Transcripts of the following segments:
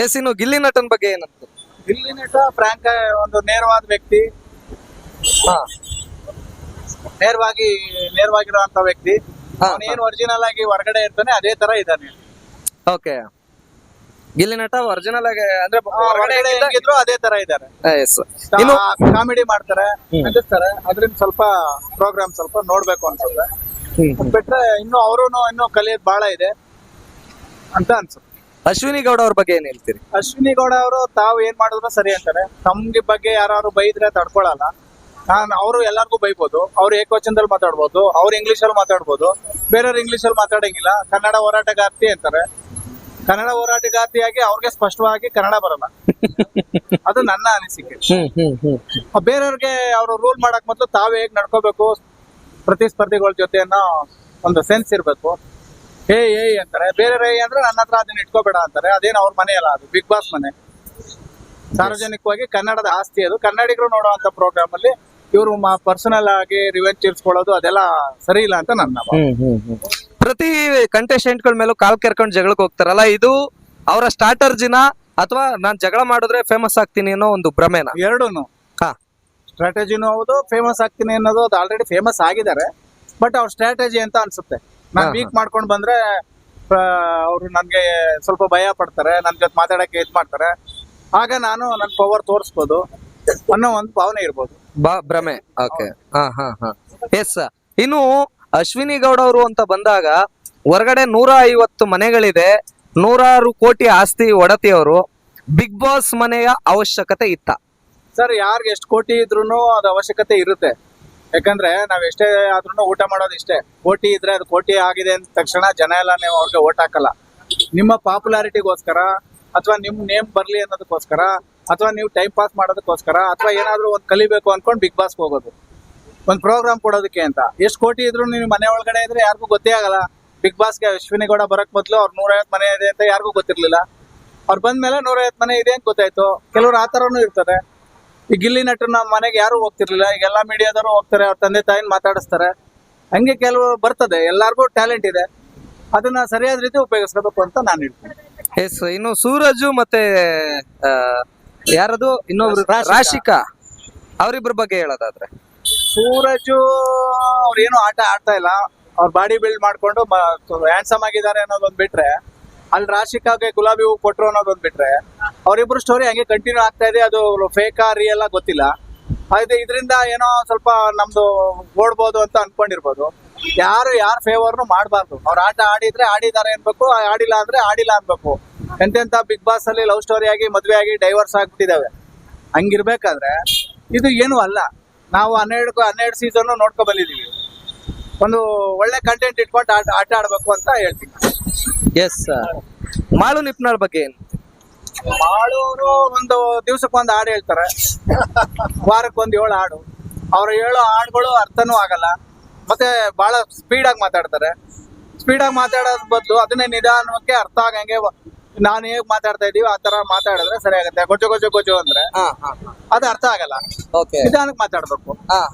S ಇನ್ನು ಗಿಲ್ಲಿ ನಟನ್ ಬಗ್ಗೆ ಏನಂತ ಗಿಲ್ಲಿ ನಟ ಫ್ರಾಂಕ್ ಒಂದು ನೇರವಾದ ವ್ಯಕ್ತಿ. ಹಾ. ನೇರವಾಗಿ ನೇರವಾಗಿರುವಂತ ವ್ಯಕ್ತಿ. ಹಾ, ಅವನು ಏನು ಒರಿಜಿನಲ್ ಆಗಿ ಹೊರಗಡೆ ಇರ್ತಾನೆ ಅದೇ ತರ ಇದ್ದಾನೆ. ಓಕೆ. ಗಿಲ್ಲಿ ನಟ ಒರಿಜಿನಲ್ ಆಗಿ ಅಂದ್ರೆ ಹೊರಗಡೆ ಹೆಂಗಿದ್ರು ಅದೇ ತರ ಇದ್ದಾರೆ. ಎಸ್ ಇನ್ನು ಕಾಮಿಡಿ ಮಾಡ್ತಾರೆ ಹ್ಮ್. ನಗಿಸ್ತಾರೆ ಅದ್ರಿಂದ ಸ್ವಲ್ಪ ಪ್ರೋಗ್ರಾಮ್ ಸ್ವಲ್ಪ ನೋಡ್ಬೇಕು ಅನ್ಸುತ್ತೆ. ಬಿಟ್ರೆ ಇನ್ನು ಅವರು ಇನ್ನು ಕಲಿಯೋದ್ ಬಹಳ ಇದೆ ಅಂತ ಅನ್ಸುತ್ತೆ. ಅಶ್ವಿನಿ ಗೌಡ ಅವ್ರ ಬಗ್ಗೆ ಏನ್ ಹೇಳ್ತೀರಿ? ಅಶ್ವಿನಿ ಗೌಡ ಅವರು ತಾವು ಏನ್ ಮಾಡಿದ್ರು ಸರಿ ಅಂತಾರೆ. ತಮ್ಗೆ ಬಗ್ಗೆ ಯಾರು ಬೈದ್ರೆ ತಡ್ಕೊಳಲ್ಲ. ನಾನು ಅವರು ಎಲ್ಲರಿಗೂ ಬೈಬೋದು. ಅವ್ರು ಏಕವಚನದಲ್ಲಿ ಮಾತಾಡ್ಬೋದು. ಅವ್ರು ಇಂಗ್ಲಿಷ್ ಅಲ್ಲಿ ಮಾತಾಡ್ಬೋದು. ಬೇರೆಯವ್ರು ಇಂಗ್ಲಿಷ್ ಅಲ್ಲಿ ಮಾತಾಡಂಗಿಲ್ಲ. ಕನ್ನಡ ಹೋರಾಟಗಾರ್ತಿ ಅಂತಾರೆ. ಕನ್ನಡ ಹೋರಾಟಗಾರ್ತಿಯಾಗಿ ಅವ್ರಿಗೆ ಸ್ಪಷ್ಟವಾಗಿ ಕನ್ನಡ ಬರಲ್ಲ. ಅದು ನನ್ನ ಅನಿಸಿಕೆ. ಬೇರೆಯವ್ರಿಗೆ ಅವರು ರೂಲ್ ಮಾಡಕ್ ಮೊದಲು ತಾವು ಹೇಗ್ ನಡ್ಕೋಬೇಕು ಪ್ರತಿಸ್ಪರ್ಧಿಗಳ ಜೊತೆ ಅನ್ನೋ ಒಂದು ಸೆನ್ಸ್ ಇರ್ಬೇಕು. ಹೇ ಏ ಅಂತಾರೆ. ಬೇರೆ ರೈ ಅಂದ್ರೆ ನನ್ನ ಹತ್ರ ಅದನ್ನ ಇಟ್ಕೋಬೇಡ ಅಂತಾರೆ. ಅದೇನು ಅವ್ರ ಮನೆ ಅಲ್ಲ ಅದು ಬಿಗ್ ಬಾಸ್ ಮನೆ. ಸಾರ್ವಜನಿಕವಾಗಿ ಕನ್ನಡದ ಆಸ್ತಿ ಅದು. ಕನ್ನಡಿಗರು ನೋಡುವಂತ ಪ್ರೋಗ್ರಾಮ್ ಅಲ್ಲಿ ಇವರು ಪರ್ಸನಲ್ ಆಗಿ ರಿವೆಂಜ್ ತೀರ್ಸ್ಕೊಳ್ಳೋದು ಅದೆಲ್ಲ ಸರಿ ಇಲ್ಲ ಅಂತ ನನ್ನ ಪ್ರತಿ ಕಂಟೆಸ್ಟೆಂಟ್ಗಳ ಮೇಲೂ ಕಾಲ್ ಕೆರ್ಕೊಂಡು ಜಗಳಕ್ಕೆ ಹೋಗ್ತಾರಲ್ಲ ಇದು ಅವರ ಸ್ಟಾರ್ಟರ್ ಜಿನ ಅಥವಾ ನಾನ್ ಜಗಳ ಮಾಡಿದ್ರೆ ಫೇಮಸ್ ಆಗ್ತೀನಿ ಅನ್ನೋ ಒಂದು ಭ್ರಮೆನ? ಎರಡೂನು. ಹಾ. ಸ್ಟ್ರಾಟಜಿನೂ ಹೌದು ಫೇಮಸ್ ಆಗ್ತೀನಿ ಅನ್ನೋದು ಅದು ಆಲ್ರೆಡಿ ಫೇಮಸ್ ಆಗಿದ್ದಾರೆ. ಬಟ್ ಅವ್ರ ಸ್ಟ್ರಾಟಜಿ ಅಂತ ಅನ್ಸುತ್ತೆ? ನಾನು ವೀಕ್ ಮಾಡ್ಕೊಂಡು ಬಂದ್ರೆ ಅವರು ನನ್ಗೆ ಸ್ವಲ್ಪ ಭಯ ಪಡ್ತಾರೆ ನನ್ ಜೊತೆ ಮಾತಾಡಕ್ಕೆ ಇದ್ ಮಾಡ್ತಾರೆ. ಆಗ ನಾನು ನನ್ ಪವರ್ ತೋರಿಸ್ಬೋದು ಅನ್ನೋ ಒಂದು ಭಾವನೆ ಇರ್ಬೋದು. ಬಾ ಭ್ರಮೆ. ಓಕೆ. ಹಾ ಹಾ ಹಾ. ಎಸ್ ಇನ್ನು ಅಶ್ವಿನಿ ಗೌಡ ಅವರು ಅಂತ ಬಂದಾಗ ಹೊರಗಡೆ ನೂರ ಐವತ್ತು ಮನೆಗಳಿದೆ ನೂರಾರು ಕೋಟಿ ಆಸ್ತಿ ಒಡತಿಯವರು ಬಿಗ್ ಬಾಸ್ ಮನೆಯ ಅವಶ್ಯಕತೆ ಇತ್ತ? ಸರ್ ಯಾರ್ಗೆ ಎಷ್ಟು ಕೋಟಿ ಇದ್ರು ಅದ ಅವಶ್ಯಕತೆ ಇರುತ್ತೆ. ಯಾಕಂದ್ರೆ ನಾವ್ ಎಷ್ಟೇ ಆದ್ರೂ ಊಟ ಮಾಡೋದು ಇಷ್ಟೇ. ಕೋಟಿ ಇದ್ರೆ ಅದು ಕೋಟಿ ಆಗಿದೆ ಅಂದ ತಕ್ಷಣ ಜನ ಎಲ್ಲ ನೀವು ಅವ್ರಿಗೆ ಓಟ್ ಹಾಕಲ್ಲ. ನಿಮ್ಮ ಪಾಪ್ಯುಲಾರಿಟಿಗೋಸ್ಕರ ಅಥವಾ ನಿಮ್ ನೇಮ್ ಬರ್ಲಿ ಅನ್ನೋದಕ್ಕೋಸ್ಕರ ಅಥವಾ ನೀವು ಟೈಮ್ ಪಾಸ್ ಮಾಡೋದಕ್ಕೋಸ್ಕರ ಅಥವಾ ಏನಾದ್ರೂ ಒಂದು ಕಲಿಬೇಕು ಅನ್ಕೊಂಡು ಬಿಗ್ ಬಾಸ್ಗೆ ಹೋಗೋದು. ಒಂದು ಪ್ರೋಗ್ರಾಮ್ ಕೊಡೋದಕ್ಕೆ ಅಂತ. ಎಷ್ಟು ಕೋಟಿ ಇದ್ರು ನೀವು ಮನೆ ಒಳಗಡೆ ಇದ್ರೆ ಯಾರಿಗೂ ಗೊತ್ತೇ ಆಗಲ್ಲ. ಬಿಗ್ ಬಾಸ್ಗೆ ಅಶ್ವಿನಿ ಗೌಡ ಬರಕ್ ಮೊದಲು ಅವ್ರ ನೂರೈವತ್ತು ಮನೆ ಇದೆ ಅಂತ ಯಾರಿಗೂ ಗೊತ್ತಿರ್ಲಿಲ್ಲ. ಅವ್ರು ಬಂದ್ಮೇಲೆ ನೂರೈವತ್ತು ಮನೆ ಇದೆ ಅಂತ ಗೊತ್ತಾಯ್ತು. ಕೆಲವ್ರು ಆ ಥರನೂ ಇರ್ತಾರೆ ಈ ಗಿಲ್ಲಿ ನಟರು ನಮ್ಮ ಮನೆಗೆ ಯಾರು ಹೋಗ್ತಿರ್ಲಿಲ್ಲ. ಈಗ ಎಲ್ಲಾ ಮೀಡಿಯಾದವರು ಹೋಗ್ತಾರೆ ಅವ್ರ ತಂದೆ ತಾಯಿನ ಮಾತಾಡಿಸ್ತಾರೆ. ಹಂಗೆ ಕೆಲವು ಬರ್ತದೆ. ಎಲ್ಲಾರ್ಗೂ ಟ್ಯಾಲೆಂಟ್ ಇದೆ. ಅದನ್ನ ಸರಿಯಾದ ರೀತಿ ಉಪಯೋಗಿಸ್ಕೋಬೇಕು ಅಂತ ನಾನು ಹೇಳ್ತೀನಿ. ಎಸ್ ಇನ್ನು ಸೂರಜು ಮತ್ತೆ ಆ, ಯಾರದು? ಇನ್ನೊಬ್ರು ರಾಶಿಕಾ. ರಾಶಿಕಾ. ಅವರಿಬ್ಬರ ಬಗ್ಗೆ ಹೇಳೋದಾದ್ರೆ. ಸೂರಜು ಅವ್ರು ಏನು ಆಟ ಆಡ್ತಾ ಇಲ್ಲ. ಅವ್ರ ಬಾಡಿ ಬಿಲ್ಡ್ ಮಾಡ್ಕೊಂಡು ಹ್ಯಾಂಡ್ಸಮ್ ಆಗಿದ್ದಾರೆ ಅನ್ನೋದೊಂದು ಬಿಟ್ರೆ ಅಲ್ಲಿ ರಾಶಿಕಾಗೆ ಗುಲಾಬಿ ಹೂ ಕೊಟ್ರು ಒಂದು ಬಿಟ್ರೆ ಅವರಿಬ್ರು ಸ್ಟೋರಿ ಹಂಗೆ ಕಂಟಿನ್ಯೂ ಆಗ್ತಾ ಇದೆ. ಅದು ಫೇಕಾ ರಿಯಲ್ ಗೊತ್ತಿಲ್ಲ. ಅದು ಇದರಿಂದ ಏನೋ ಸ್ವಲ್ಪ ನಮ್ದು ಓಡ್ಬೋದು ಅಂತ ಅನ್ಕೊಂಡಿರ್ಬೋದು. ಯಾರು ಯಾರ ಫೇವರ್ನು ಮಾಡಬಾರ್ದು. ಅವ್ರು ಆಟ ಆಡಿದ್ರೆ ಆಡಿದ್ದಾರೆ ಅನ್ಬೇಕು, ಆಡಿಲ್ಲ ಅಂದ್ರೆ ಆಡಿಲ್ಲ ಅನ್ಬೇಕು. ಎಂತೆಂತ ಬಿಗ್ ಬಾಸ್ ಅಲ್ಲಿ ಲವ್ ಸ್ಟೋರಿ ಆಗಿ, ಮದ್ವೆ ಆಗಿ ಡೈವರ್ಸ್ ಆಗ್ಬಿಟ್ಟಿದ್ದಾವೆ ಹಂಗಿರ್ಬೇಕಾದ್ರೆ ಇದು ಏನು ಅಲ್ಲ. ನಾವು ಹನ್ನೆರಡು ಹನ್ನೆರಡು ಸೀಸನ್ ನೋಡ್ಕೊ ಬಂದಿದೀವಿ. ಒಂದು ಒಳ್ಳೆ ಕಂಟೆಂಟ್ ಇಟ್ಕೊಂಡು ಆಟ ಆಟ ಆಡ್ಬೇಕು ಅಂತ ಹೇಳ್ತೀನಿ. ಎಸ್ ಮಾಳು ನಿಪ್ನಾಳ್ ಬಗ್ಗೆ. ಏನು ಮಾಳೂರು ಒಂದು ದಿವ್ಸಕ್ಕೊಂದು ಹಾಡು ಹೇಳ್ತಾರೆ. ವಾರಕ್ಕೊಂದು ಏಳು ಹಾಡು. ಅವ್ರು ಹೇಳೋ ಹಾಡುಗಳು ಅರ್ಥನೂ ಆಗಲ್ಲ. ಮತ್ತೆ ಬಹಳ ಸ್ಪೀಡಾಗಿ ಮಾತಾಡ್ತಾರೆ. ಸ್ಪೀಡಾಗಿ ಮಾತಾಡೋದ್ ಬದಲು ಅದನ್ನೇ ನಿಧಾನಕ್ಕೆ ಅರ್ಥ ಆಗಂಗೆ ನಾನು ಹೇಗ್ ಮಾತಾಡ್ತಾ ಇದೀವಿ ಆ ತರ ಮಾತಾಡಿದ್ರೆ ಸರಿ ಆಗುತ್ತೆ. ಗೊಜ್ಜು ಗೊಜ್ಜು ಗೊಜ್ಜು ಅಂದ್ರೆ ಹಾ ಹಾ ಅದು ಅರ್ಥ ಆಗಲ್ಲ. ಓಕೆ ನಿಧಾನಕ್ಕೆ ಮಾತಾಡ್ಬೇಕು.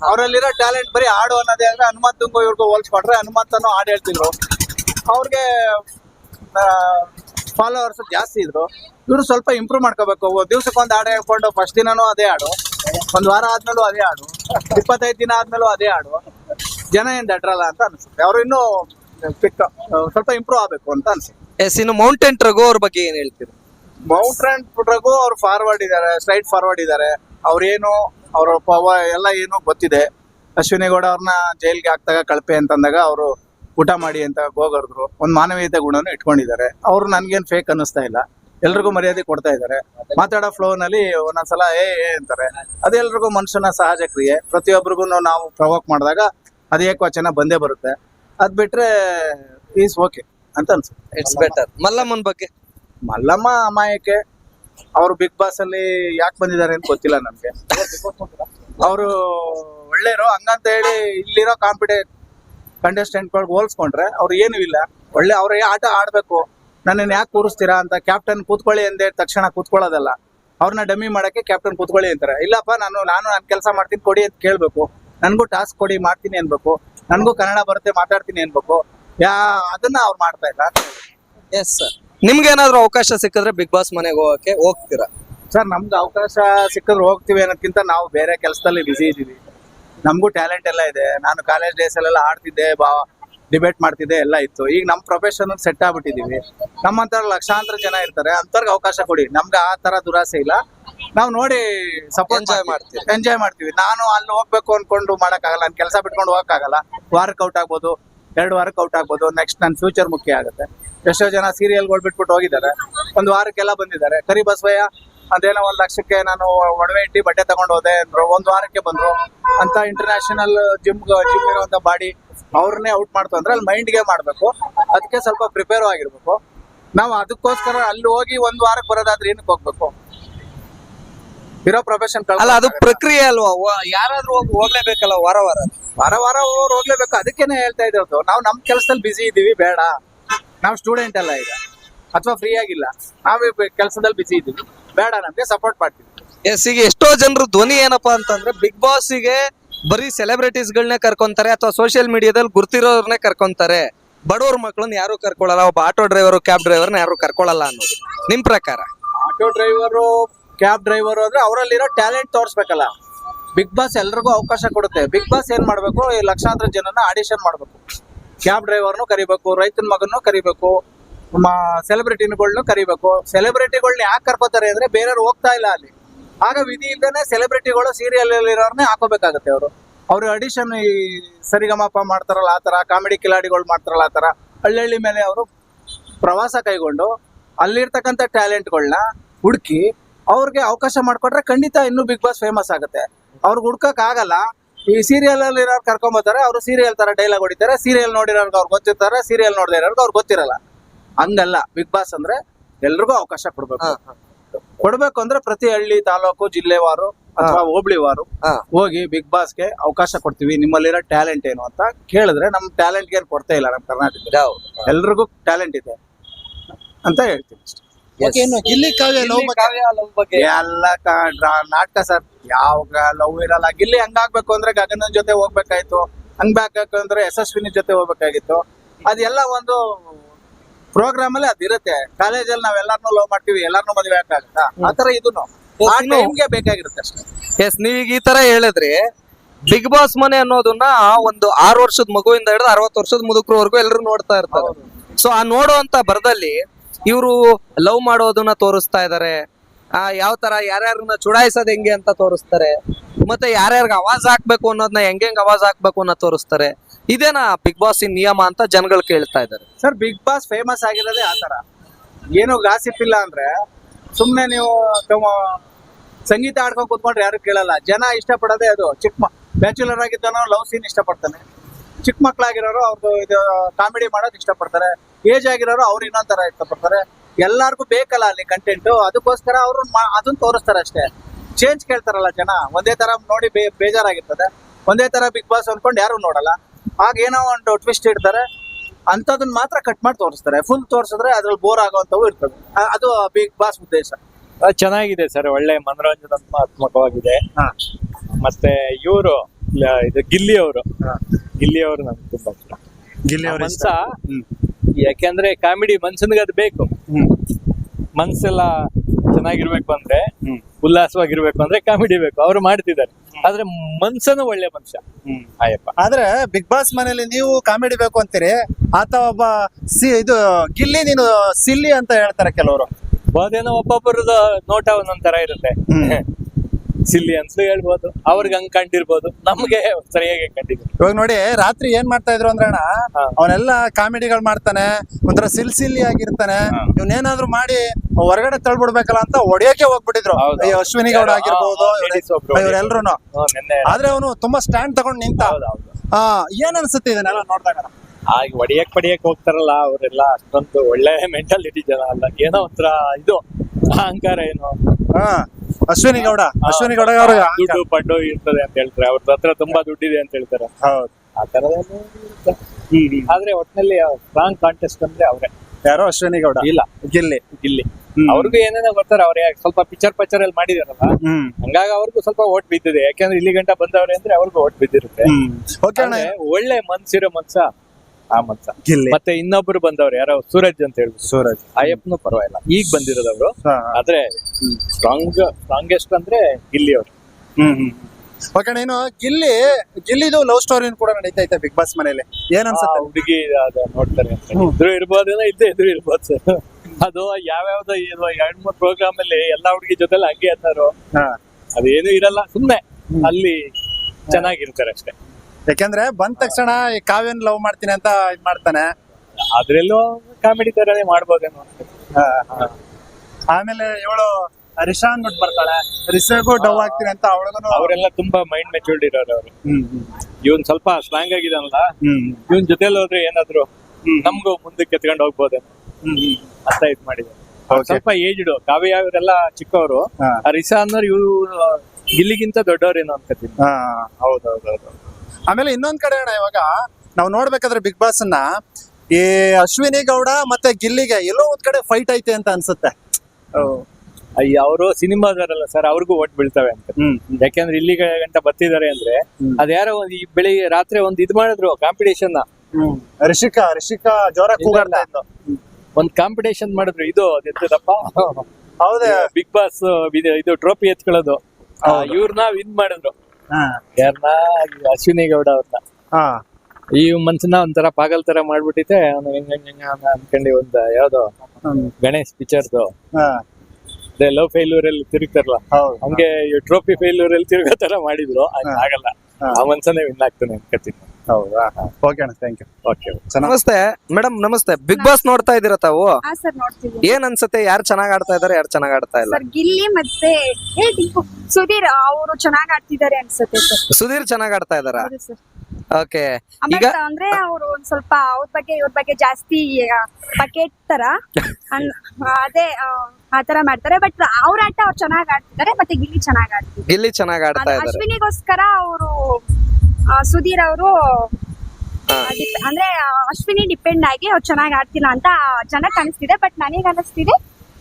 ಅವರಲ್ಲಿರೋ ಟ್ಯಾಲೆಂಟ್ ಬರೀ ಹಾಡು ಅನ್ನೋದೇ ಅಂದ್ರೆ ಹನುಮಂತ ಇವ್ರಿಗೂ ಹೋಲ್ಸ್ಕೊಂಡ್ರೆ ಹನುಮಂತನು ಹಾಡು ಹೇಳ್ತಿದ್ರು. ಅವ್ರಿಗೆ ಫಾಲೋವರ್ಸ್ ಜಾಸ್ತಿ ಇದ್ರು. ಇವರು ಸ್ವಲ್ಪ ಇಂಪ್ರೂವ್ ಮಾಡ್ಕೋಬೇಕು. ದಿವ್ಸಕ್ಕೆ ಒಂದು ಹಾಡು ಹೇಳ್ಕೊಂಡು ಫಸ್ಟ್ ದಿನನೂ ಅದೇ ಹಾಡು. ಒಂದು ವಾರ ಆದ್ಮೇಲೂ ಅದೇ ಹಾಡು. ಇಪ್ಪತ್ತೈದು ದಿನ ಆದ್ಮೇಲೂ ಅದೇ ಹಾಡು. ಜನ ಏನು ದಡ್ರಲ್ಲ ಅಂತ ಅನ್ಸುತ್ತೆ. ಅವ್ರು ಇನ್ನೂ ಪಿಕ್ ಸ್ವಲ್ಪ ಇಂಪ್ರೂವ್ ಆಗಬೇಕು ಅಂತ ಅನ್ಸುತ್ತೆ. ಎಸ್ ಇನ್ನು ಮೌಂಟೇನ್ ಟ್ರಗು ಅವ್ರ ಬಗ್ಗೆ ಏನು ಹೇಳ್ತೀರಿ? ಮೌಂಟೇನ್ ರಘು ಅವ್ರು ಫಾರ್ವರ್ಡ್ ಇದ್ದಾರೆ ಸ್ಟ್ರೈಟ್ ಫಾರ್ವರ್ಡ್ ಇದ್ದಾರೆ ಅವ್ರೇನು ಅವ್ರ ಪವ ಎಲ್ಲ ಏನು ಗೊತ್ತಿದೆ. ಅಶ್ವಿನಿ ಗೌಡ ಅವ್ರನ್ನ ಜೈಲ್ಗೆ ಹಾಕ್ದಾಗ ಕಳಪೆ ಅಂತಂದಾಗ ಅವರು ಊಟ ಮಾಡಿ ಅಂತ ಹೋಗರ್ದ್ರು ಒಂದು ಮಾನವೀಯತೆ ಗುಣನೂ ಇಟ್ಕೊಂಡಿದ್ದಾರೆ. ಅವ್ರು ನನ್ಗೇನು ಫೇಕ್ ಅನ್ನಿಸ್ತಾ ಇಲ್ಲ. ಎಲ್ರಿಗೂ ಮರ್ಯಾದೆ ಕೊಡ್ತಾ ಇದ್ದಾರೆ. ಮಾತಾಡೋ ಫ್ಲೋ ನಲ್ಲಿ ಒಂದೊಂದ್ಸಲ ಏ ಏ ಅಂತಾರೆ. ಅದೆಲ್ರಿಗೂ ಮನುಷ್ಯನ ಸಹಜ ಕ್ರಿಯೆ. ಪ್ರತಿಯೊಬ್ಬರಿಗೂ ನಾವು ಪ್ರವೋಕ್ ಮಾಡಿದಾಗ ಅದು ಏಕವಚನ ಬಂದೇ ಬರುತ್ತೆ. ಅದ್ ಬಿಟ್ರೆ ಈಸ್ ಓಕೆ ಅಂತ ಅನ್ಸುತ್ತೆ. ಇಟ್ಸ್ ಬೆಟರ್ ಮಲ್ಲಮ್ಮನ ಬಗ್ಗೆ? ಮಲ್ಲಮ್ಮ ಅಮಾಯಕ್ಕೆ ಅವರು ಬಿಗ್ ಬಾಸ್ ಅಲ್ಲಿ ಯಾಕೆ ಬಂದಿದ್ದಾರೆ ಅಂತ ಗೊತ್ತಿಲ್ಲ ನಮ್ಗೆ ಅವರು ಒಳ್ಳೆಯರು ಹಂಗಂತ ಹೇಳಿ ಇಲ್ಲಿರೋ ಕಾಂಪಿಟೇ ಕಂಟೆಸ್ಟೆಂಟ್ಗಳಿಗೆ ಹೋಲ್ಸ್ಕೊಂಡ್ರೆ ಅವ್ರು ಏನೂ ಇಲ್ಲ. ಒಳ್ಳೆ ಅವ್ರ ಆಟ ಆಡ್ಬೇಕು. ನನ್ನನ್ನು ಯಾಕೆ ಕೂರಿಸ್ತೀರಾ ಅಂತ ಕ್ಯಾಪ್ಟನ್ ಕೂತ್ಕೊಳ್ಳಿ ಅಂದೇ ತಕ್ಷಣ ಕೂತ್ಕೊಳ್ಳೋದಲ್ಲ. ಅವ್ರನ್ನ ಡಮ್ಮಿ ಮಾಡಕ್ಕೆ ಕ್ಯಾಪ್ಟನ್ ಕೂತ್ಕೊಳ್ಳಿ ಅಂತಾರೆ. ಇಲ್ಲಪ್ಪ ನಾನು ನಾನು ನನ್ನ ಕೆಲಸ ಮಾಡ್ತೀನಿ ಕೊಡಿ ಅಂತ ಕೇಳ್ಬೇಕು. ನನಗೂ ಟಾಸ್ಕ್ ಕೊಡಿ ಮಾಡ್ತೀನಿ ಅನ್ಬೇಕು. ನನಗೂ ಕನ್ನಡ ಬರುತ್ತೆ ಮಾತಾಡ್ತೀನಿ ಅನ್ಬೇಕು. ಯಾ ಅದನ್ನ ಅವ್ರು ಮಾಡ್ತಾ ಇಲ್ಲ ಎಸ್ ನಿಮ್ಗೆ ಏನಾದ್ರು ಅವಕಾಶ ಸಿಕ್ಕಿದ್ರೆ ಬಿಗ್ ಬಾಸ್ ಮನೆಗೆ ಹೋಗಕ್ಕೆ ಹೋಗ್ತೀರಾ? ಸರ್ ನಮ್ಗೆ ಅವಕಾಶ ಸಿಕ್ಕಿದ್ರೆ ಹೋಗ್ತೀವಿ ಅನ್ನೋದಕ್ಕಿಂತ ನಾವು ಬೇರೆ ಕೆಲಸದಲ್ಲಿ ಬಿಸಿ ಇದ್ದೀವಿ ನಮಗೂ ಟ್ಯಾಲೆಂಟ್ ಎಲ್ಲ ಇದೆ. ನಾನು ಕಾಲೇಜ್ ಡೇಸ್ ಅಲ್ಲೆಲ್ಲ ಆಡ್ತಿದ್ದೆ ಬಾ ಡಿಬೇಟ್ ಮಾಡ್ತಿದ್ದೆ ಎಲ್ಲ ಇತ್ತು. ಈಗ ನಮ್ಮ ಪ್ರೊಫೆಷನ್ ಸೆಟ್ ಆಗ್ಬಿಟ್ಟಿದೀವಿ. ನಮ್ಮಂತ ಲಕ್ಷಾಂತರ ಜನ ಇರ್ತಾರೆ. ಅಂತವ್ರಿಗೆ ಅವಕಾಶ ಕೊಡಿ. ನಮ್ಗೆ ಆ ತರ ದುರಾಸೆ ಇಲ್ಲ. ನಾವು ನೋಡಿ ಸಪೋರ್ಟ್ ಮಾಡ್ತೀವಿ. ಎಂಜಾಯ್ ಮಾಡ್ತೀವಿ. ನಾನು ಅಲ್ಲಿ ಹೋಗ್ಬೇಕು ಅನ್ಕೊಂಡು ಮಾಡಕ್ಕಾಗಲ್ಲ. ನಾನು ಕೆಲಸ ಬಿಟ್ಕೊಂಡು ಹೋಗಕ್ಕಾಗಲ್ಲ. ವಾರಕ್ಕೆ ಔಟ್ ಆಗ್ಬೋದು ಎರಡು ವಾರಕ್ಕೆ ಔಟ್ ಆಗ್ಬೋದು. ನೆಕ್ಸ್ಟ್ ನನ್ನ ಫ್ಯೂಚರ್ ಮುಖ್ಯ ಆಗುತ್ತೆ. ಎಷ್ಟೋ ಜನ ಸೀರಿಯಲ್ಗಳು ಬಿಟ್ಬಿಟ್ಟು ಹೋಗಿದ್ದಾರೆ. ಒಂದು ವಾರಕ್ಕೆಲ್ಲ ಬಂದಿದ್ದಾರೆ. ಕರಿ ಬಸವಯ್ಯ ಅದೇನೋ ಒಂದ್ ಲಕ್ಷಕ್ಕೆ ನಾನು ಒಡವೆ ಇಟ್ಟು ಬಟ್ಟೆ ತಗೊಂಡು ಹೋದೆ ಅಂದ್ರು. ಒಂದ್ ವಾರಕ್ಕೆ ಬಂದ್ರು. ಅಂತ ಇಂಟರ್ನ್ಯಾಷನಲ್ ಜಿಮ್ ಜಿಮ್ ಇರುವಂತ ಬಾಡಿ ಅವ್ರನ್ನೇ ಔಟ್ ಮಾಡ್ತು ಅಂದ್ರೆ ಅಲ್ಲಿ ಮೈಂಡ್ಗೆ ಮಾಡ್ಬೇಕು. ಅದಕ್ಕೆ ಸ್ವಲ್ಪ ಪ್ರಿಪೇರ್ ಆಗಿರ್ಬೇಕು. ನಾವು ಅದಕ್ಕೋಸ್ಕರ ಅಲ್ಲಿ ಹೋಗಿ ಒಂದ್ ವಾರಕ್ಕೆ ಬರೋದಾದ್ರೆ ಏನಕ್ಕೆ ಹೋಗ್ಬೇಕು? ಇರೋ ಪ್ರೊಫೆಷನ್ ಅಲ್ಲ ಅದು ಪ್ರಕ್ರಿಯೆ ಅಲ್ವಾ? ಯಾರಾದ್ರೂ ಹೋಗಿ ಹೋಗ್ಲೇಬೇಕಲ್ಲ ವಾರ ವಾರ? ವಾರ ವಾರ ಅವ್ರು ಹೋಗ್ಲೇಬೇಕು. ಅದಕ್ಕೇನೆ ಹೇಳ್ತಾ ಇರೋದು ನಾವು ನಮ್ ಕೆಲಸದಲ್ಲಿ ಬಿಸಿ ಇದೀವಿ ಬೇಡ. ನಾವು ಸ್ಟೂಡೆಂಟ್ ಅಲ್ಲ ಈಗ. ಅಥವಾ ಫ್ರೀ ಆಗಿಲ್ಲ. ನಾವೇ ಕೆಲಸದಲ್ಲಿ ಬಿಸಿ ಇದ್ದೀವಿ. ಬೇಡ ನಮ್ಗೆ ಸಪೋರ್ಟ್ ಮಾಡ್ತೀವಿ. ಎಸ್ ಈಗ ಎಷ್ಟೋ ಜನರು ಧ್ವನಿ ಏನಪ್ಪಾ ಅಂತಂದ್ರೆ ಬಿಗ್ ಬಾಸ್ಗೆ ಬರೀ ಸೆಲೆಬ್ರಿಟೀಸ್ ಗಳನ್ನೇ ಕರ್ಕೊಂತಾರೆ ಅಥವಾ ಸೋಷಿಯಲ್ ಮೀಡಿಯಾದಲ್ಲಿ ಗುರ್ತಿರೋರ್ನೇ ಕರ್ಕೊಂತಾರೆ. ಬಡವ್ರ ಮಕ್ಕಳನ್ನ ಯಾರು ಕರ್ಕೊಳ್ಳಲ್ಲ, ಒಬ್ಬ ಆಟೋ ಡ್ರೈವರ್, ಕ್ಯಾಬ್ ಡ್ರೈವರ್ನ ಯಾರು ಕರ್ಕೊಳ್ಳಲ್ಲ ಅನ್ನೋದು. ನಿಮ್ ಪ್ರಕಾರ? ಆಟೋ ಡ್ರೈವರು, ಕ್ಯಾಬ್ ಡ್ರೈವರು ಅಂದ್ರೆ ಅವರಲ್ಲಿರೋ ಟ್ಯಾಲೆಂಟ್ ತೋರಿಸ್ಬೇಕಲ್ಲ. ಬಿಗ್ ಬಾಸ್ ಎಲ್ರಿಗೂ ಅವಕಾಶ ಕೊಡುತ್ತೆ. ಬಿಗ್ ಬಾಸ್ ಏನ್ ಮಾಡ್ಬೇಕು? ಈ ಲಕ್ಷಾಂತರ ಜನನ ಆಡಿಷನ್ ಮಾಡ್ಬೇಕು. ಕ್ಯಾಬ್ ಡ್ರೈವರ್ನು ಕರಿಬೇಕು, ರೈತನ ಮಗನ್ನು ಕರಿಬೇಕು ಸೆಲೆಬ್ರಿಟಿಗಳನ್ನು ಕರಿಬೇಕು. ಸೆಲೆಬ್ರಿಟಿಗಳನ್ನ ಯಾಕೆ ಕರ್ಕೋತಾರೆ ಅಂದ್ರೆ ಬೇರೆಯವ್ರು ಹೋಗ್ತಾ ಇಲ್ಲ ಅಲ್ಲಿ. ಆಗ ವಿಧಿ ಇಲ್ಲದೆ ಸೆಲೆಬ್ರಿಟಿಗಳು ಸೀರಿಯಲ್ ಇರೋರ್ನೇ ಹಾಕೋಬೇಕಾಗತ್ತೆ ಅವರು. ಅವ್ರು ಅಡಿಷನ್ ಈ ಸರಿಗಮಪ ಮಾಡ್ತಾರಲ್ಲ, ಆ ಥರ ಕಾಮಿಡಿ ಕಿಲಾಡಿಗಳು ಮಾಡ್ತಾರಲ್ಲ, ಆ ಥರ. ಹಳ್ಳಿ ಮೇಲೆ ಅವರು ಪ್ರವಾಸ ಕೈಗೊಂಡು ಅಲ್ಲಿರ್ತಕ್ಕಂಥ ಟ್ಯಾಲೆಂಟ್ಗಳನ್ನ ಹುಡುಕಿ ಅವ್ರಿಗೆ ಅವಕಾಶ ಮಾಡಿಕೊಟ್ರೆ ಖಂಡಿತ ಇನ್ನೂ ಬಿಗ್ ಬಾಸ್ ಫೇಮಸ್ ಆಗುತ್ತೆ. ಅವ್ರಿಗೆ ಹುಡ್ಕಕ್ ಆಗಲ್ಲ. ಈ ಸೀರಿಯಲ್ ಅಲ್ಲಿ ಇರೋರು ಕರ್ಕೊಂಬರ್ತಾರೆ, ಅವರು ಸೀರಿಯಲ್ ತರ ಡೈಲಾಗ್ ಹೊಡಿತಾರೆ ಸೀರಿಯಲ್ ನೋಡಿರೋರ್ಗೆ ಅವ್ರು ಗೊತ್ತಿರ್ತಾರೆ ಸೀರಿಯಲ್ ನೋಡದೇ ಅವ್ರಿಗೆ ಗೊತ್ತಿರಲ್ಲ. ಹಂಗಲ್ಲ ಬಿಗ್ ಬಾಸ್ ಅಂದ್ರೆ ಎಲ್ರಿಗೂ ಅವಕಾಶ ಕೊಡ್ಬೇಕು. ಕೊಡ್ಬೇಕು ಅಂದ್ರೆ ಪ್ರತಿ ಹಳ್ಳಿ ತಾಲೂಕು ಜಿಲ್ಲೆವಾರು ಅಥವಾ ಹೋಬಳಿವಾರು. ಹೋಗಿ ಬಿಗ್ ಬಾಸ್ಗೆ ಅವಕಾಶ ಕೊಡ್ತೀವಿ. ನಿಮ್ಮಲ್ಲಿರೋ ಟ್ಯಾಲೆಂಟ್ ಏನು ಅಂತ ಕೇಳಿದ್ರೆ ನಮ್ ಟ್ಯಾಲೆಂಟ್ಗೆ ಏನು ಕೊಡ್ತಾ ಇಲ್ಲ ನಮ್ಮ ಕರ್ನಾಟಕ ಎಲ್ರಿಗೂ ಟ್ಯಾಲೆಂಟ್ ಇದೆ ಅಂತ ಹೇಳ್ತೀನಿ. ಗಿಲ್ಲಿ ಕಾವ್ಯ ಲವ್ ಬಗ್ಗೆ? ಎಲ್ಲ ಕ- ಡ್ರಾ- ನಾಟಕ ಸರ್ ಯಾವ ಲವ್ ಇರಲ್ಲ. ಗಿಲ್ಲಿ ಹಂಗಾಗ್ಬೇಕು ಅಂದ್ರೆ ಗಗನನ್ ಜೊತೆ ಹೋಗ್ಬೇಕಾಯ್ತು. ಹಂಗ್ ಬ್ಯಾಕ್ ಅಂದ್ರೆ ಯಶಸ್ವಿನಿ ಜೊತೆ ಹೋಗ್ಬೇಕಾಗಿತ್ತು. ಅದೆಲ್ಲ ಒಂದು ಪ್ರೋಗ್ರಾಮ್ ಅಲ್ಲಿ ಅದಿರುತ್ತೆ ಕಾಲೇಜಲ್ಲಿ ನಾವೆಲ್ಲಾರ್ನು ಲವ್ ಮಾಡ್ತೀವಿ ಎಲ್ಲಾರ್ನು ಮದುವೆ ಆಗ್ತಾ ಆತರ ಇದನ್ನು ಆ ಇನ್ನು- ಟೈಮ್ಗೆ ಬೇಕಾಗಿರುತ್ತೆ ಅಷ್ಟೇ. ಎಸ್ ನೀವೀಗ ಈ ತರ ಹೇಳಿದ್ರಿ ಬಿಗ್ ಬಾಸ್ ಮನೆ ಅನ್ನೋದನ್ನ ಒಂದು ಆರು ವರ್ಷದ ಮಗುವಿಂದ ಹಿಡಿದು ಅರವತ್ತು ವರ್ಷದ ಮುದುಕರವರೆಗೂ ಎಲ್ಲರೂ ನೋಡ್ತಾ ಇರ್ತಾರೆ. ಸೊ ಆ ನೋಡುವಂತ ಬರದಲ್ಲಿ ಇವರು ಲವ್ ಮಾಡೋದನ್ನ ತೋರಿಸ್ತಾ ಇದಾರೆ. ಆ ಯಾವ ತರ ಯಾರ್ಯಾರನ್ನ ಚುಡಾಯಿಸೋದ್ ಹೆಂಗೆ ಅಂತ ತೋರಿಸ್ತಾರೆ. ಮತ್ತೆ ಯಾರ್ಯಾರ್ಗ ಅವಾಜ್ ಹಾಕ್ಬೇಕು ಅನ್ನೋದನ್ನ ಹೆಂಗ್ ಹೆಂಗ್ ಅವಾಜ್ ಹಾಕ್ಬೇಕು ಅನ್ನೋ ತೋರಿಸ್ತಾರೆ. ಇದೇನಾ ಬಿಗ್ ಬಾಸ್ ನಿಯಮ ಅಂತ ಜನಗಳು ಕೇಳ್ತಾ ಇದ್ದಾರೆ? ಸರ್ ಬಿಗ್ ಬಾಸ್ ಫೇಮಸ್ ಆಗಿರೋದೇ ಆ ತರ ಏನು ಗಾಸಿಪ್ ಇಲ್ಲ ಅಂದ್ರೆ ಸುಮ್ನೆ ನೀವು ಸಂಗೀತ ಆಡ್ಕೊಂಡು ಕೂತ್ಕೊಂಡ್ರೆ ಯಾರು ಕೇಳಲ್ಲ. ಜನ ಇಷ್ಟಪಡೋದೇ ಅದು. ಚಿಕ್ಕ ಬ್ಯಾಚುಲರ್ ಆಗಿದ್ದಾನೋ ಲವ್ ಸೀನ್ ಇಷ್ಟಪಡ್ತಾನೆ. ಚಿಕ್ಕ ಮಕ್ಕಳಾಗಿರೋರು ಅವ್ರದ್ದು ಇದು ಕಾಮಿಡಿ ಮಾಡೋದು ಇಷ್ಟಪಡ್ತಾರೆ. ಏಜ್ ಆಗಿರೋರು ಅವ್ರು ಇನ್ನೊಂದು ತರ ಇಷ್ಟಪಡ್ತಾರೆ. ಎಲ್ಲರಿಗೂ ಬೇಕಲ್ಲ ಅಲ್ಲಿ ಕಂಟೆಂಟ್ ಅದಕ್ಕೋಸ್ಕರ ಅವರು ಅದನ್ನ ತೋರಿಸ್ತಾರೆ ಅಷ್ಟೇ. ಚೇಂಜ್ ಕೇಳ್ತಾರಲ್ಲ ಜನ. ಒಂದೇ ತರ ನೋಡಿ ಬೇ ಬೇಜಾರಾಗಿರ್ತದೆ. ಒಂದೇ ತರ ಬಿಗ್ ಬಾಸ್ ಅನ್ಕೊಂಡು ಯಾರು ನೋಡಲ್ಲ. ಆಗ ಏನೋ ಒಂದು ಟ್ವಿಸ್ಟ್ ಇಡ್ತಾರೆ. ಅಂತದನ್ನ ಮಾತ್ರ ಕಟ್ ಮಾಡಿ ತೋರಿಸ್ತಾರೆ. ಫುಲ್ ತೋರಿಸಿದ್ರೆ ಅದ್ರಲ್ಲಿ ಬೋರ್ ಆಗುವಂತವು ಇರ್ತದೆ. ಅ- ಅದು ಬಿಗ್ ಬಾಸ್ ಉದ್ದೇಶ. ಆ, ಚೆನ್ನಾಗಿದೆ ಸರ್. ಒಳ್ಳೆ ಮನೋರಂಜನಾತ್ಮಕವಾಗಿದೆ ಹಾ. ಮತ್ತೆ ಇವರು ಇದು ಗಿಲ್ಲಿ ಅವರು. ಗಿಲ್ಲಿ ಅವರು ನಮ್ಗೆ ತುಂಬಾ ಇಷ್ಟ. ಗಿಲ್ಲಿ ಅವ್ರ ಮನ್ಸ ಯಾಕೆಂದ್ರೆ ಕಾಮಿಡಿ ಮನ್ಸನ್ಗೆ ಅದು ಬೇಕು. ಮನ್ಸೆಲ್ಲ ಚೆನ್ನಾಗಿರ್ಬೇಕು ಅಂದ್ರೆ ಉಲ್ಲಾಸವಾಗಿರ್ಬೇಕು ಅಂದ್ರೆ ಕಾಮಿಡಿ ಬೇಕು. ಅವ್ರು ಮಾಡ್ತಿದ್ದಾರೆ. ಆದ್ರೆ ಮನ್ಸನು ಒಳ್ಳೆ ಮನುಷ್ಯ. ಅಯ್ಯಪ್ಪ ಆದ್ರೆ ಬಿಗ್ ಬಾಸ್ ಮನೇಲಿ ನೀವು ಕಾಮಿಡಿ ಬೇಕು ಅಂತೀರಿ ಆತ ಒಬ್ಬ ಸಿ ಇದು ಗಿಲ್ಲಿ ನೀನು ಸಿಲ್ಲಿ ಅಂತ ಹೇಳ್ತಾರೆ ಕೆಲವರು. ಅದೇನೋ ಒಬ್ಬೊಬ್ಬರದ ನೋಟ ಒಂದೊಂದ್ ತರ ಇರುತ್ತೆ. ಸಿಲ್ಲಿ ಅನ್ಸ್ಲು ಹೇಳ್ಬೋದು. ಅವ್ರಿಗೆ ಹಂಗ್ ಕಂಡಿರ್ಬೋದು. ನಮ್ಗೆ ಸರಿಯಾಗಿ ಕಂಡಿದ್ರು. ಇವಾಗ ನೋಡಿ ರಾತ್ರಿ ಏನ್ ಮಾಡ್ತಾ ಇದ್ರು ಅಂದ್ರೆ ಅಣ್ಣ. ಅವನೆಲ್ಲ ಕಾಮಿಡಿಗಳು ಮಾಡ್ತಾನೆ ಒಂಥರ ಸಿಲ್ ಸಿಲ್ಲಿ ಆಗಿರ್ತಾನೆ. ಇವನೇನಾದ್ರು ಮಾಡಿ ಹೊರಗಡೆ ತಳ್ಬಿಡ್ಬೇಕಲ್ಲ ಅಂತ ಹೊಡಿಯಕ್ಕೆ ಹೋಗ್ಬಿಟ್ಟಿದ್ರು. ಅಶ್ವಿನಿ ಗೌಡ ಆಗಿರ್ಬೋದು ಇವ್ರೆಲ್ರು ನೆನ್ನೆ ಆದ್ರೆ ಅವನು ತುಂಬಾ ಸ್ಟ್ಯಾಂಡ್ ತಗೊಂಡ್ ನಿಂತ. ಆ ಏನ್ ಅನ್ಸುತ್ತೆ ಇದನ್ನೆಲ್ಲ ನೋಡಿದಾಗ? ಆಗ ಹೊಡಿಯಕ್ ಪಡಿಯಕ್ ಹೋಗ್ತಾರಲ್ಲ ಅವರೆಲ್ಲ ಅಷ್ಟೊಂದು ಒಳ್ಳೆ ಮೆಂಟಾಲಿಟಿ ಜನ ಅಲ್ಲ. ಏನೋ ಒಂಥರ ಇದು ಅಹಂಕಾರ ಏನೋ. ಹಾ. ಅಶ್ವಿನಿ ಗೌಡ ಅಶ್ವಿನಿ ಗೌಡ ಅವ್ರ ದುಡ್ಡು ಪಡ್ಡು ಇರ್ತದೆ ಅಂತ ಹೇಳ್ತಾರೆ. ಅವ್ರ ಹತ್ರ ತುಂಬಾ ದುಡ್ಡಿದೆ ಅಂತ ಹೇಳ್ತಾರೆ. ಹೌದು. ಆ ತರದೆಲ್ಲ ಇರುತ್ತೆ. ಆದ್ರೆ ಒಟ್ನಲ್ಲಿ ಸ್ಟ್ರಾಂಗ್ ಕಾಂಟೆಸ್ಟ್ ಅಂದ್ರೆ ಅವ್ರೆ. ಯಾರೋ ಅಶ್ವಿನಿ ಗೌಡ? ಇಲ್ಲ. ಗಿಲ್ಲಿ. ಇಲ್ಲಿ ಹ್ಮ್. ಅವ್ರಿಗೂ ಏನೇನೋ ಬರ್ತಾರೆ ಅವ್ರ ಸ್ವಲ್ಪ ಪಿಕ್ಚರ್ ಪಚ್ಚರ್ ಅಲ್ಲಿ ಮಾಡಿದಾರಲ್ಲ? ಹ್ಮ್. ಹಂಗಾಗಿ ಅವ್ರಿಗೂ ಸ್ವಲ್ಪ ಓಟ್ ಬಿದ್ದಿದೆ. ಯಾಕಂದ್ರೆ ಇಲ್ಲಿ ಗಂಟ ಬಂದವ್ರೆ ಅಂದ್ರೆ ಅವ್ರಿಗೂ ಓಟ್ ಬಿದ್ದಿರುತ್ತೆ. ಹ್ಮ್. ಓಕೆ ಅಣ್ಣ. ಆದ್ರೆ ಒಳ್ಳೆ ಮನ್ಸಿರೋ ಮನ್ಸ ಆ ಗಿಲ್ಲಿ. ಮತ್ತೆ ಇನ್ನೊಬ್ರು ಬಂದವ್ರು ಯಾರೋ ಸೂರಜ್ ಅಂತ ಹೇಳಿ ಸೂರಜ್. ಅಯ್ಯಪ್ಪನು ಪರವಾಗಿಲ್ಲ. ಈಗ ಬಂದಿರೋದವ್ರು. ಹಾ, ಆದ್ರೆ ಸ್ಟ್ರಾಂಗ್ ಸ್ಟ್ರಾಂಗೆಸ್ಟ್ ಅಂದ್ರೆ ಗಿಲ್ಲಿ ಅವ್ರು ಹ್ಮ್ ಹ್ಮ್. ಓಕೆ ಏನು ಗಿಲ್ಲಿ ಗಿಲ್ಲಿದು ಲವ್ ಸ್ಟೋರಿ ಕೂಡ ನಡೀತೈತೆ ಬಿಗ್ ಬಾಸ್ ಮನೇಲಿ ಏನ್ ಅನ್ಸುತ್ತೆ? ಹುಡುಗಿ ಅದು ನೋಡ್ತಾರೆ ಅಂತ. ಹ್ಮ್. ಇದ್ರು ಇರ್ಬೋದೇನೋ ಇದ್ದೇ ಇದ್ರು ಇರ್ಬೋದು ಸರ್. ಅದು ಯಾವ್ಯಾವ್ದೋ ಇದು ಎರಡ್ ಮೂರ್ ಪ್ರೋಗ್ರಾಮ್ ಅಲ್ಲಿ ಎಲ್ಲಾ ಹುಡುಗಿ ಜೊತೆಲಿ ಹಂಗೆ ಅಂತಾರೋ ಹಾ. ಅದೇನು ಇರಲ್ಲ ಸುಮ್ನೆ. ಅಲ್ಲಿ ಚೆನ್ನಾಗಿರ್ತಾರೆ ಅಷ್ಟೇ. ಯಾಕಂದ್ರೆ ಬಂದ ತಕ್ಷಣ ಈ ಕಾವ್ಯನ್ ಲವ್ ಮಾಡ್ತೀನಿ ಅಂತ ಇದ್ ಮಾಡ್ತಾನೆ. ಅದ್ರಲ್ಲೂ ಕಾಮಿಡಿ ತರನೇ ಮಾಡ್ಬೋದೇನೋ ಆಮೇಲೆ ಇವಳು ರಿಷಾ ಅಂದ್ಬಿಟ್ಟು ಬರ್ತಾಳೆ. ರಿಷಾಗೂ ಡವ್ ಆಗ್ತೀನಿ ಅಂತ ಅವಳಿಗೂ ಅವರೆಲ್ಲ ತುಂಬಾ ಮೈಂಡ್ ಮೆಚೂರ್ಡ್ ಇರೋರು ಅವ್ರು. ಇವನ್ ಸ್ವಲ್ಪ ಸ್ಲಾಂಗ್ ಆಗಿದಾನಲ್ಲ ಇವನ್ ಜೊತೆಲಿ ಹೋದ್ರೆ ಏನಾದ್ರು ನಮ್ಗೂ ಮುಂದಕ್ಕೆ ಎತ್ಕೊಂಡು ಹೋಗ್ಬೋದೇನೋ ಹ್ಮ್ ಹ್ಮ್. ಅಂತ ಇದ್ ಮಾಡಿದೆ. ಸ್ವಲ್ಪ ಏಜ್ಡ್ ಕಾವ್ಯ ಇವರೆಲ್ಲ ಚಿಕ್ಕವರು. ರಿಷಾ ಅಂದ್ರೆ ಇವ್ರು ಗಿಲ್ಲಿಗಿಂತ ದೊಡ್ಡವ್ರೇನೋ ಅನ್ಕೋತೀನಿ ಹೌದೌದೌದು. ಆಮೇಲೆ ಇನ್ನೊಂದ್ ಕಡೆ ಅಣ್ಣ ಇವಾಗ ನಾವು ನೋಡ್ಬೇಕಾದ್ರೆ ಬಿಗ್ ಬಾಸ್ ಅನ್ನ ಈ ಅಶ್ವಿನಿ ಗೌಡ ಮತ್ತೆ ಗಿಲ್ಲಿಗೆ ಎಲ್ಲೋ ಒಂದ್ ಕಡೆ ಫೈಟ್ ಐತೆ ಅಂತ ಅನ್ಸುತ್ತೆ. ಅಯ್ಯ ಅವರು ಸಿನಿಮಾದಾರಲ್ಲ ಸರ್ ಅವ್ರಿಗೂ ಓಟ್ ಬೀಳ್ತವೆ ಅಂತ. ಹ್ಮ್. ಯಾಕೆಂದ್ರೆ ಇಲ್ಲಿ ಗಂಟ ಬರ್ತಿದ್ದಾರೆ ಅಂದ್ರೆ. ಅದ್ಯಾರೋ ಒಂದ್ ಈ ಬೆಳಿಗ್ಗೆ ರಾತ್ರಿ ಒಂದ್ ಇದ್ ಮಾಡಿದ್ರು ಕಾಂಪಿಟೇಷನ್ ಹ್ಮ್. ರಿಷಿಕಾ ರಿಷಿಕಾ ಜೋರ ಕೂಗಾಡ್ತಾ ಒಂದ್ ಕಾಂಪಿಟೇಷನ್ ಮಾಡಿದ್ರು ಇದು ಎತ್ತದಪ್ಪ ಹೌದೇ? ಬಿಗ್ ಬಾಸ್ ಇದು ಟ್ರೋಫಿ ಎತ್ಕೊಳ್ಳೋದು. ಇವ್ರನ್ನ ವಿನ್ ಮಾಡಿದ್ರು. ಯಾರನ್ನ ಅಶ್ವಿನಿ ಗೌಡ ಅವ್ರನ್ನ. ಹಾ. ಈ ಮನ್ಸನ್ನ ಒಂಥರ ಪಾಗಲ್ ತರ ಮಾಡ್ಬಿಟ್ಟಿದೆ ಅವ್ನು ಹೆಂಗ್ ಹೆಂಗ್ ಅನ್ಕೊಂಡು ಒಂದ್ ಯಾವ್ದೋ ಗಣೇಶ್ ಪಿಕ್ಚರ್ದು. ಹಾ. ಅದೇ ಲವ್ ಫೇಲ್ಯೂರ್ ಅಲ್ಲಿ ತಿರುಗ್ತಾರಲ್ಲ ಹಂಗೆ ಟ್ರೋಫಿ ಫೇಲ್ಯೂರ್ ಅಲ್ಲಿ ತಿರುಗೋ ತರ ಮಾಡಿದ್ರು ಹಂಗ್ ಆಗಲ್ಲ. ಆ ಮನ್ಸನ್ನೇ ವಿನ್ ಆಗ್ತಾನೆ ಅನ್ಕೋತೀನಿ. ಹೌದಾ? ಓಕೆ ಅಣ್ಣ ಥ್ಯಾಂಕ್ ಯು ಓಕೆ ನಮಸ್ತೆ ಮೇಡಮ್ ನಮಸ್ತೆ. ಬಿಗ್ ಬಾಸ್ ನೋಡ್ತಾ ಇದೀರ ತಾವು? ಹಾ ಸರ್ ನೋಡ್ತೀವಿ. ಏನ್ ಅನ್ಸುತ್ತೆ? ಯಾರು ಚೆನ್ನಾಗ್ ಆಡ್ತಾ ಇದಾರೆ ಯಾರು ಚೆನ್ನಾಗ್ ಆಡ್ತಾ ಇಲ್ಲ? ಸರ್ ಗಿಲ್ಲಿ ಮತ್ತೆ ಏ ಟಿಂಕು ಸುಧೀರ್ ಅವರು ಚೆನ್ನಾಗ್ ಆಡ್ತಿದ್ದಾರೆ ಅನ್ಸುತ್ತೆ ಸರ್ ಸುಧೀರ್ ಚೆನ್ನಾಗ್ ಆಡ್ತಾ ಇದಾರ ಹೌದು ಸರ್ ಓಕೆ ಈಗ ಅಂದ್ರೆ ಅವರು ಒಂದ್ ಸ್ವಲ್ಪ ಅವ್ರ ಬಗ್ಗೆ ಇವ್ರ ಬಗ್ಗೆ ಜಾಸ್ತಿ ಬಕೆಟ್ ತರ ಅನ್- ಅದೇ ಆ, ಆ ತರ ಮಾಡ್ತಾರೆ. ಬಟ್ ಅವ್ರ ಆಟ ಅವ್ರು ಚೆನ್ನಾಗಿ ಆಡ್ತಿದ್ದಾರೆ ಮತ್ತೆ ಗಿಲ್ಲಿ ಚೆನ್ನಾಗಿ ಆಡ್ತಿದ್ದಾರೆ ಗಿಲ್ಲಿ ಚೆನ್ನಾಗ್ ಆಡ್ತಾ ಅದು ಇದಾರೆ ಅಶ್ವಿನಿಗೋಸ್ಕರ ಅವರು ಸುಧೀರ್ ಅವರು ಅಂದ್ರೆ ಅಶ್ವಿನಿ ಡಿಪೆಂಡ್ ಆಗಿ ಅವ್ರು ಚೆನ್ನಾಗಿ ಆಡ್ತಿಲ್ಲ ಅಂತ ಚೆನ್ನಾಗಿ ಅನಿಸ್ತಿದೆ ಬಟ್ ನನಗೆ ಅನಿಸ್ತಿದೆ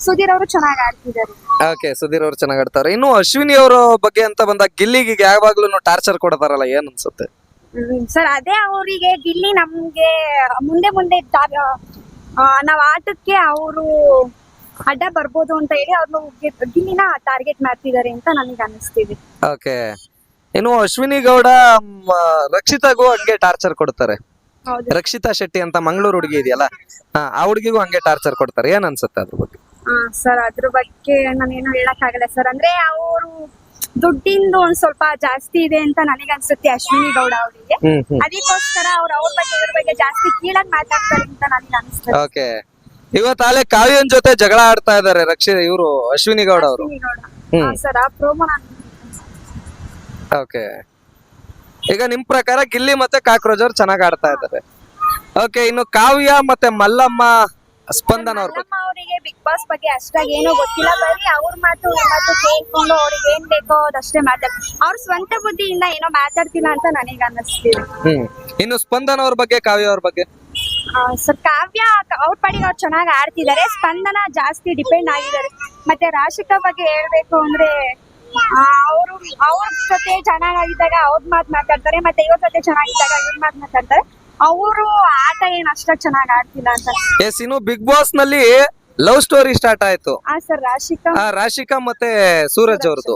ಸುಧೀರ್ ಅವರು ಚೆನ್ನಾಗಿ ಆಡ್ತಿದ್ದಾರೆ. ಓಕೆ ಸುಧೀರ್ ಅವರು ಚೆನ್ನಾಗಿ ಆಡ್ತಾರೆ. ಇನ್ನು ಅಶ್ವಿನಿ ಅವರ ಬಗ್ಗೆ ಅಂತ ಬಂದಾಗ ಗಿಲ್ಲಿಗೆ ಯಾವಾಗ್ಲೂ ಟಾರ್ಚರ್ ಕೊಡ್ತಾರಲ್ಲ ಏನ್ ಅನ್ಸುತ್ತೆ? ಸರ್ ಅದೇ ಅವರಿಗೆ ಗಿಲ್ಲಿ ನಮ್ಗೆ ಮುಂದೆ ಮುಂದೆ ನಾವ್ ಆಟಕ್ಕೆ ಅವರು ಅಡ್ಡ ಬರ್ಬೋದು ಅಂತ ಹೇಳಿ ಅವ್ರು ಗಿಲ್ಲಿನ ಟಾರ್ಗೆಟ್ ಮಾಡ್ತಿದ್ದಾರೆ ಅಂತ ನನಗೆ ಅನಿಸ್ತಿದೆ. ಓಕೆ ಇನ್ನು ಅಶ್ವಿನಿ ಗೌಡ ರಕ್ಷಿತಾಗೂ ಹಂಗೆ ಟಾರ್ಚರ್ ಕೊಡ್ತಾರೆ. ರಕ್ಷಿತಾ ಶೆಟ್ಟಿ ಅಂತ ಮಂಗಳೂರು ಹುಡುಗಿ ಇದೆಯಲ್ಲ ಆ ಹುಡುಗಿಗೂ ಹಂಗೆ ಟಾರ್ಚರ್ ಕೊಡ್ತಾರೆ. ಏನ್ ಅನ್ಸುತ್ತೆ ಅದ್ರ ಬಗ್ಗೆ? ಸರ್ ಅದ್ರ ಬಗ್ಗೆ ನಾನೇನು ಹೇಳಕ್ ಆಗಲ್ಲ ಸರ್. ಅಂದ್ರೆ ಅವರು ದುಡ್ಡಿಂದು ಒಂದ್ ಸ್ವಲ್ಪ ಜಾಸ್ತಿ ಇದೆ ಅಂತ ನನಗೆ ಅನ್ಸುತ್ತೆ ಅಶ್ವಿನಿ ಗೌಡ ಅವರಿಗೆ. ಅದಕ್ಕೋಸ್ಕರ ಅವ್ರ ಅವ್ರ ಬಗ್ಗೆ ಇವ್ರ ಬಗ್ಗೆ ಜಾಸ್ತಿ ಕೀಳಾಗಿ ಮಾತಾಡ್ತಾರೆ ಅಂತ ನನಗೆ ಅನ್ಸುತ್ತೆ. ಓಕೆ. ಇವತ್ತಾಲೆ ಕಾವ್ಯನ್ ಜೊತೆ ಜಗಳ ಆಡ್ತಾ ಇದಾರೆ ರಕ್ಷಿ ಇವರು ಅಶ್ವಿನಿ ಗೌಡ ಅವರು. ಸರ್ ಆ ಪ್ರೋಮೋ ನಾನು ಓಕೆ. ಈಗ ನಿಮ್ ಪ್ರಕಾರ ಗಿಲ್ಲಿ ಮತ್ತೆ ಕಾಕ್ರೋಜ್ ಅವ್ರು ಚೆನ್ನಾಗ್ ಆಡ್ತಾ ಇದ್ದಾರೆ. ಓಕೆ ಇನ್ನು ಕಾವ್ಯ ಮತ್ತೆ ಮಲ್ಲಮ್ಮ ಸ್ಪಂದನ ಅವ್ರ ಬಗ್ಗೆ ಮಲ್ಲಮ್ಮ ಅವರಿಗೆ ಬಿಗ್ ಬಾಸ್ ಬಗ್ಗೆ ಅಷ್ಟಾಗಿ ಏನೋ ಗೊತ್ತಿಲ್ಲ. ಬರೀ ಅವ್ರ ಮಾತು ಕೇಳ್ಕೊಂಡು ಅವ್ರಿಗೆ ಏನ್ ಬೇಕೋ ಅದಷ್ಟೇ ಮಾತಾಡ್ ಅವ್ರ ಸ್ವಂತ ಬುದ್ಧಿಯಿಂದ ಏನೋ ಮಾತಾಡ್ತಿಲ್ಲ ಅಂತ ನನಗೆ ಅನ್ನಿಸ್ತಿದೆ ಹ್ಮ್. ಇನ್ನು ಸ್ಪಂದನ ಅವ್ರ ಬಗ್ಗೆ ಕಾವ್ಯ ಅವ್ರ ಬಗ್ಗೆ? ಸರ್ ಕಾವ್ಯ ಅವ್ರ ಪಾಡಿಗೆ ಅವ್ರು ಚೆನ್ನಾಗಿ ಆಡ್ತಿದ್ದಾರೆ. ಸ್ಪಂದನ ಜಾಸ್ತಿ ಡಿಪೆಂಡ್ ಆಗಿದ್ದಾರೆ. ಮತ್ತೆ ರಾಶಿಕಾ ಬಗ್ಗೆ ಹೇಳ್ಬೇಕು ಅಂದ್ರೆ ಅವ್ರ ಜೊತೆ ಚೆನ್ನಾಗಿದ್ದಾಗ ಅವ್ರ ಮಾತು ಮಾತಾಡ್ತಾರೆ ಮತ್ತೆ ಇವ್ರ ಜೊತೆ ಚೆನ್ನಾಗಿದ್ದಾಗ ಇವ್ರ ಮಾತು ಮಾತಾಡ್ತಾರೆ. ಅವರು ಆಟ ಏನ್ ಅಷ್ಟ ಚೆನ್ನಾಗಿ ಆಡ್ತಿಲ್ಲ ಅಂತ. ಎಸ್ ಇನ್ನು ಬಿಗ್ ಬಾಸ್ನಲ್ಲಿ ಲವ್ ಸ್ಟೋರಿ ಸ್ಟಾರ್ಟ್ ಆಯ್ತು. ಆ ಸರ್ ರಾಶಿಕಾ. ಆ ರಾಶಿಕಾ ಮತ್ತೆ ಸೂರಜ್ ಅವ್ರದ್ದು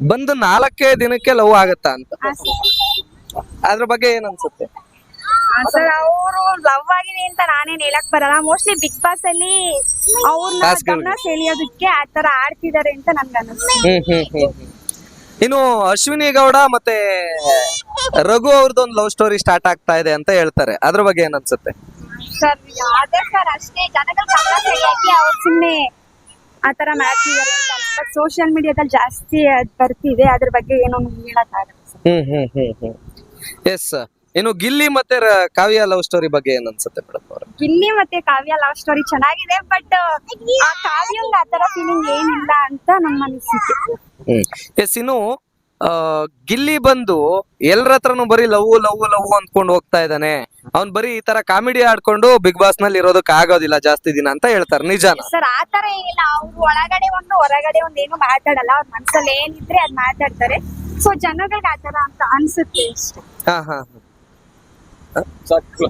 ಬಂದು ನಾಲ್ಕೇ ದಿನಕ್ಕೆ ಲವ್ ಆಗತ್ತಾ ಅಂತ. ಹಾ ಸರ್. ಅದ್ರ ಬಗ್ಗೆ ಏನ್ ಅನ್ಸುತ್ತೆ? ಸರ್ ಅವರು ಲವ್ ಆಗಿದೆ ಅಂತ ನಾನೇನ್ ಹೇಳಕ್ ಬರಲ್ಲ. ಮೋಸ್ಟ್ಲಿ ಬಿಗ್ ಬಾಸ್ ಅಲ್ಲಿ ಅವ್ರನ್ನ Task ಗಳು. ಗಮನ ಸೆಳೆಯೋದಕ್ಕೆ ಆ ತರ ಆಡ್ತಿದ್ದಾರೆ ಅಂತ ನನ್ಗೆ ಅನಿಸ್ತು ಹ್ಮ್ ಹ್ಮ್ ಹ್ಮ್ ಹ್ಮ್. ಇನ್ನು ಅಶ್ವಿನಿ ಗೌಡ ಮತ್ತೆ ರಘು ಅವ್ರದ್ದೊಂದು ಲವ್ ಸ್ಟೋರಿ ಸ್ಟಾರ್ಟ್ ಆಗ್ತಾ ಇದೆ ಅಂತ ಹೇಳ್ತಾರೆ. ಅದ್ರ ಬಗ್ಗೆ ಏನ್ ಅನ್ಸುತ್ತೆ? ಸರ್ ಅದೇ ಸರ್ ಅಷ್ಟೇ ಜನಗಳ ಅವ್ರು ಸುಮ್ನೆ ಆ ಮಾಡ್ತಿದ್ದಾರೆ ಅಂತ ಬಟ್ ಸೋಷಿಯಲ್ ಮೀಡಿಯಾದಲ್ಲಿ ಜಾಸ್ತಿ ಅದ್ ಬರ್ತಿದೆ. ಅದ್ರ ಬಗ್ಗೆ ಏನೋ ಹೇಳಕ್ ಆಗಲ್ಲ ಸರ್. ಹ್ಮ್ ಹ್ಮ್ ಹ್ಮ್ ಹ್ಮ್. ಎಸ್ ಇನ್ನು ಗಿಲ್ಲಿ ಮತ್ತೆ ರ- ಕಾವ್ಯ ಲವ್ ಸ್ಟೋರಿ ಬಗ್ಗೆ ಏನ್ ಅನ್ಸುತ್ತೆ ಮೇಡಮ್ ಅವ್ರ? ಗಿಲ್ಲಿ ಮತ್ತೆ ಕಾವ್ಯ ಲವ್ ಸ್ಟೋರಿ ಚೆನ್ನಾಗಿದೆ ಬಟ್ ಆ ಕಾವ್ಯಂಗ್ ಆ ತರ ಫೀಲಿಂಗ್ ಏನಿಲ್ಲ ಅಂತ ನಮ್ಮ ಅನಿಸಿಕೆ. ಎಸ್ ಇನ್ನು ಗಿಲ್ಲಿ ಬಂದು ಎಲ್ರ ಹತ್ರನು ಬರೀ ಲವ್ ಲವ್ ಲವ್ ಅಂದ್ಕೊಂಡು ಹೋಗ್ತಾ ಇದ್ದಾನೆ. ಅವ್ನ್ ಬರೀ ಈ ತರ ಕಾಮಿಡಿ ಆಡ್ಕೊಂಡು ಬಿಗ್ ಬಾಸ್ನಲ್ಲಿ ಇರೋದಕ್ಕೆ ಆಗೋದಿಲ್ಲ ಜಾಸ್ತಿ ದಿನ ಅಂತ ಹೇಳ್ತಾರೆ ನಿಜಾನ? ಸರ್ ಆ ತರ ಏನಿಲ್ಲ. ಅವ್ರು ಒಳಗಡೆ ಒಂದು ಹೊರಗಡೆ ಒಂದು ಏನು ಮಾತಾಡಲ್ಲ. ಅವ್ರ ಮನ್ಸಲ್ಲಿ ಏನಿದ್ರೆ ಅದ್ ಮಾತಾಡ್ತಾರೆ. ಸೊ ಜನಗಳಿಗೆ ಆತರ ತರ ಅಂತ ಅನ್ಸುತ್ತೆ ಹಾ ಹಾ ಹಾ. ಸಾಕು